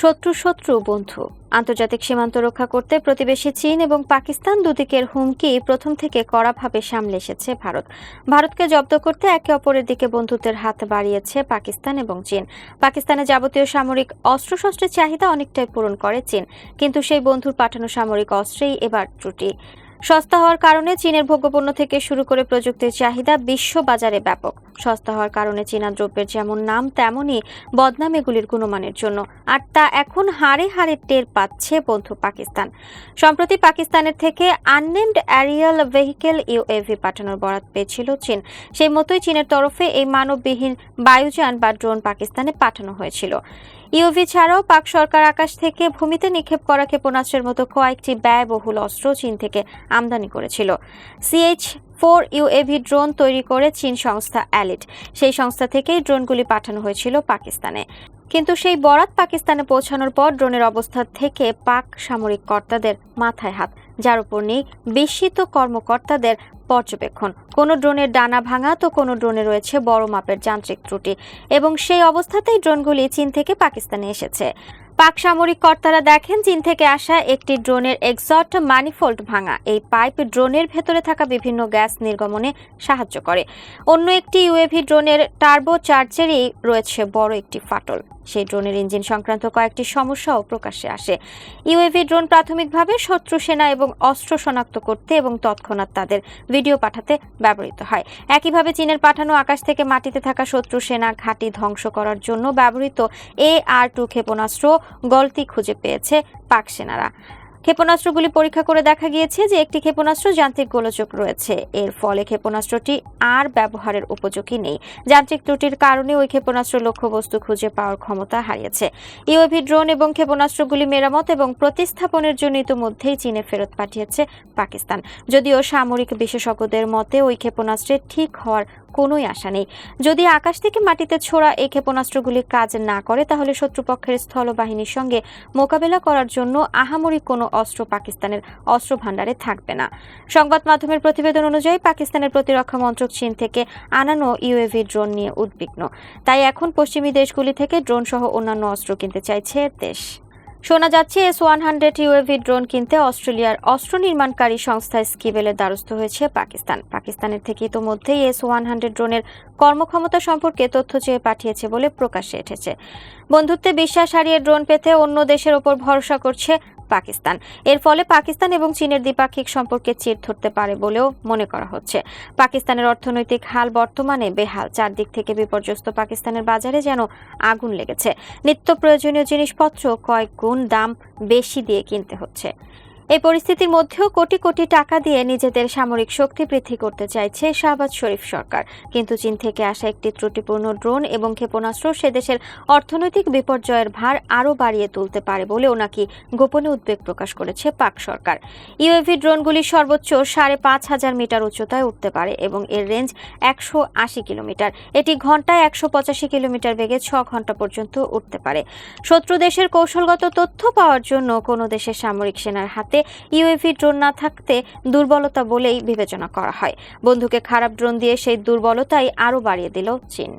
শত্রু শত্রু বন্ধু। আন্তর্জাতিক সীমান্ত রক্ষা করতে প্রতিবেশী চীন এবং পাকিস্তান দুদিকের হুমকি প্রথম থেকে কড়াভাবে সামলে এসেছে ভারত। ভারতকে জব্দ করতে একে অপরের দিকে বন্ধুত্বের হাত বাড়িয়েছে পাকিস্তান এবং চীন। পাকিস্তানে যাবতীয় সামরিক অস্ত্রশস্ত্রের চাহিদা অনেকটাই পূরণ করে চীন, কিন্তু সেই বন্ধুর পাঠানো সামরিক অস্ত্রেই এবার ত্রুটি। সস্তা হওয়ার কারণে চীনের ভোগ্যপণ্য থেকে শুরু করে প্রযুক্তির চাহিদা বিশ্ব বাজারে ব্যাপক। সস্তা হওয়ার কারণে চীনা দ্রব্যের যেমন নাম, তেমনই বদনাম এগুলির গুণমানের জন্য। আর তা এখন হাড়ে হাড়ে টের পাচ্ছে বন্ধু পাকিস্তান। সম্প্রতি পাকিস্তানের থেকে আননেমড অ্যারিয়াল ভেহিকেল ইউএভি পাঠানোর বরাত পেয়েছিল চীন। সেই মতোই চীনের তরফে এই মানববিহীন বায়ুযান বা ড্রোন পাকিস্তানে পাঠানো হয়েছিল। ইউভি ছাড়াও পাক সরকার আকাশ থেকে ভূমিতে নিক্ষেপ করা ক্ষেপণাস্ত্রের মতো কয়েকটি ব্যয়বহুল অস্ত্র চীন থেকে আমদানি করেছিল। সিএইচ ফোর ইউএভি ড্রোন তৈরি করে চীন সংস্থা অ্যালিট সেই সংস্থা থেকেই ড্রোনগুলি পাঠানো হয়েছিল পাকিস্তানে। কিন্তু সেই বরাত পাকিস্তানে পৌঁছানোর পর ড্রোনের অবস্থা থেকে পাক সামরিক কর্তাদের মাথায় হাত, যার উপর নেই বিস্মিত কর্মকর্তাদের পর্যবেক্ষণ। কোনো ড্রোনের ডানা ভাঙা তো কোনো ড্রোনে রয়েছে বড় মাপের যান্ত্রিক ত্রুটি, এবং সেই অবস্থাতেই ড্রোনগুলি চীন থেকে পাকিস্তানে এসেছে। পাক সামরিক কর্তারা দেখেন, চীন থেকে আসা একটি ড্রোনের এক্সট ম্যানিফোল্ড ভাঙা। এই পাইপ ড্রোনের ভেতরে থাকা বিভিন্ন গ্যাস নির্গমনে সাহায্য করে। অন্য একটি ইউএভি ড্রোনের টার্বো চার্জেরই রয়েছে বড় একটি ফাটল। সেই ড্রোনের ইঞ্জিন সংক্রান্ত কয়েকটি সমস্যাও প্রকাশ্যে আসে। ইউএভি ড্রোন প্রাথমিকভাবে শত্রু সেনা এবং অস্ত্র শনাক্ত করতে এবং তৎক্ষণাৎ তাদের ভিডিও পাঠাতে ব্যবহৃত হয়। একইভাবে চীনের পাঠানো আকাশ থেকে মাটিতে থাকা শত্রু সেনা ঘাঁটি ধ্বংস করার জন্য ব্যবহৃত এ আর টু ক্ষেপণাস্ত্র গলতি খুঁজে পেয়েছে পাক সেনারা। ক্ষেপণাস্ত্রগুলি পরীক্ষা করে দেখা গিয়েছে যে একটি ক্ষেপণাস্ত্র যান্ত্রিক গোলযোগ রয়েছে। এর ফলে ক্ষেপণাস্ত্রটি আর ব্যবহারের উপযোগী নেই। যান্ত্রিক ত্রুটির কারণে ওই ক্ষেপণাস্ত্র লক্ষ্যবস্তু খুঁজে পাওয়ার ক্ষমতা হারিয়েছে। ইউএভি ড্রোন এবং ক্ষেপণাস্ত্রগুলি মেরামত এবং প্রতিস্থাপনের জন্য ইতিমধ্যেই চীনে ফেরত পাঠিয়েছে পাকিস্তান। যদিও সামরিক বিশেষজ্ঞদের মতে, ওই ক্ষেপণাস্ত্রের ঠিক হওয়ার কোনোই আশা নেই। যদি আকাশ থেকে মাটিতে ছোড়া এই ক্ষেপণাস্ত্রগুলি কাজ না করে, তাহলে শত্রুপক্ষের স্থলবাহিনীর সঙ্গে মোকাবেলা করার জন্য আহামরি কোনো অস্ত্র পাকিস্তানের অস্ত্র ভাণ্ডারে থাকবে না। সংবাদ মাধ্যমের প্রতিবেদন অনুযায়ী পাকিস্তানের প্রতিরক্ষা মন্ত্রক চীন থেকে আনানো ইউএভি ড্রোন নিয়ে উদ্বিগ্ন। তাই এখন পশ্চিমী দেশগুলি থেকে ড্রোন সহ অন্যান্য অস্ত্র কিনতে চাইছে দেশ। শোনা যাচ্ছে S one hundred UAV drone কিনতে অস্ট্রেলিয়ার অস্ত্র নির্মাণকারী সংস্থায় স্কিবেলের দ্বারস্থ হয়েছে পাকিস্তান। পাকিস্তানের থেকে ইতোমধ্যেই এস ওয়ান হান্ড্রেড ড্রোনের কর্মক্ষমতা সম্পর্কে তথ্য চেয়ে পাঠিয়েছে বলে প্রকাশ্যে এসেছে। বন্ধুত্বে বিশ্বাস হারিয়ে ড্রোন পেতে অন্য দেশের ওপর ভরসা করছে পাকিস্তান। এর ফলে পাকিস্তান এবং চীনের দ্বিপাক্ষিক সম্পর্কে চির ধরতে পারে বলেও মনে করা হচ্ছে। পাকিস্তানের অর্থনৈতিক হাল বর্তমানে বেহাল। চারদিক থেকে বিপর্যস্ত পাকিস্তানের বাজারে যেন আগুন লেগেছে। নিত্য প্রয়োজনীয় জিনিসপত্র কয়েক গুণ দাম বেশি দিয়ে কিনতে হচ্ছে। এই পরিস্থিতির মধ্যেও কোটি কোটি টাকা দিয়ে নিজেদের সামরিক শক্তি বৃদ্ধি করতে চাইছে শাহবাজ শরীফ সরকার। কিন্তু চীন থেকে আসা একটি ত্রুটিপূর্ণ ড্রোন এবং ক্ষেপণাস্ত্র সে দেশের অর্থনৈতিক বিপর্যয়ের ভার আরও বাড়িয়ে তুলতে পারে বলেও নাকি গোপনে উদ্বেগ প্রকাশ করেছে পাক সরকার। ইউএভি ড্রোনগুলি সর্বোচ্চ সাড়ে পাঁচ হাজার মিটার উচ্চতায় উঠতে পারে এবং এর রেঞ্জ একশো আশি কিলোমিটার। এটি ঘন্টায় একশো পঁচাশি কিলোমিটার বেগে ছ ঘণ্টা পর্যন্ত উঠতে পারে। শত্রু দেশের কৌশলগত তথ্য পাওয়ার জন্য কোনো দেশের সামরিক সেনার হাতে ইউএভি ড্রোন না থাকতে দুর্বলতা বলেই বিবেচনা করা হয়। বন্ধুকে খারাপ ড্রোন দিয়ে সেই দুর্বলতাই আরও বাড়িয়ে দিল চীন।